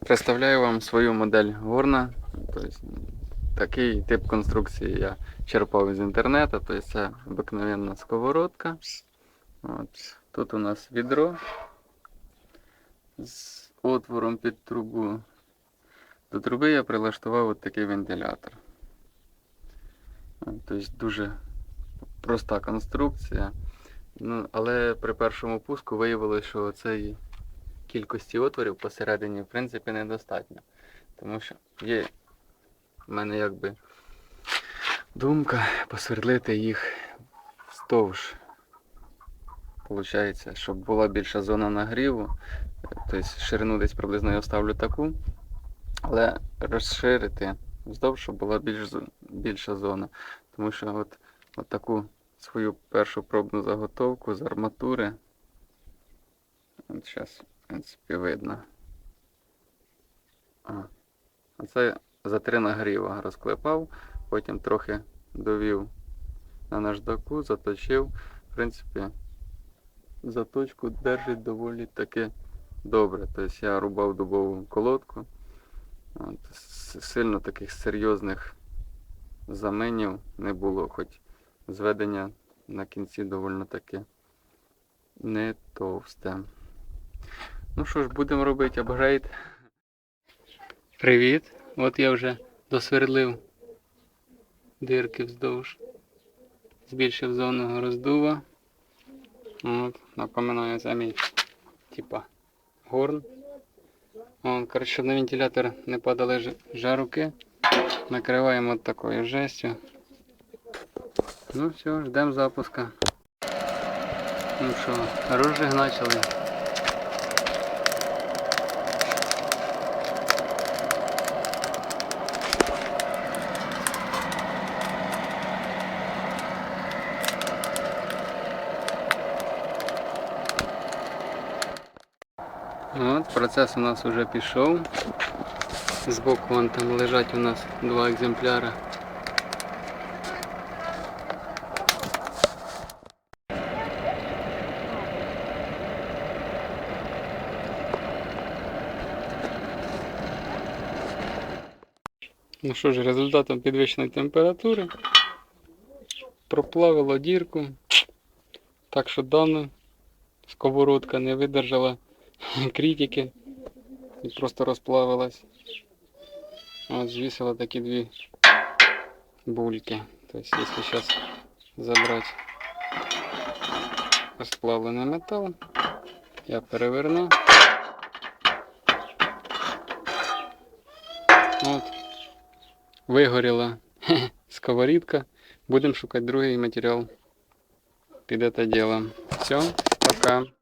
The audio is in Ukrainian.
Представляю вам свою модель горна. Тобто, такий тип конструкції я черпав з інтернету. Тобто це обикновенна сковородка. От. Тут у нас відро з отвором під трубу. До труби я прилаштував от такий вентилятор. Тобто дуже проста конструкція. Ну, але при першому пуску виявилося, що цієї кількості отворів посередині в принципі недостатньо. Тому що є в мене якби думка посвердлити їх вздовж. Получається, щоб була більша зона нагріву. Тобто ширину десь приблизно я ставлю таку, але розширити вздовж, щоб була більш, більша зона. Тому що от, от таку свою першу пробну заготовку з арматури. От зараз, в принципі, видно. А. Оце за три нагріва розклепав, потім трохи довів на наждаку, заточив. В принципі, заточку держить доволі таки добре. Тобто я рубав дубову колодку. От, сильно таких серйозних заменів не було, хоч зведення на кінці доволі таки не товсте. Ну що ж, будемо робити апгрейд. Привіт! От я вже досвердлив дирки вздовж. Збільшив зону роздува. От, напоминаю, це мій типа горн. Вон, коротше, щоб на вентилятор не падали жаруки. Накриваємо от такою жестю. Ну все, ждемо запуска. Ну що, розжигначили. От, процес у нас вже пішов. Збоку вон там лежать у нас два екземпляри. Ну що ж, результатом підвищеної температури проплавило дірку. Так що дана сковородка не видержала критики і просто розплавилась. От звісила такі дві бульки. Тобто, якщо зараз забрати розплавлений метал, я переверну. От. Вигоріла сковорідка. Будемо шукати другий матеріал під це діло. Все, пока.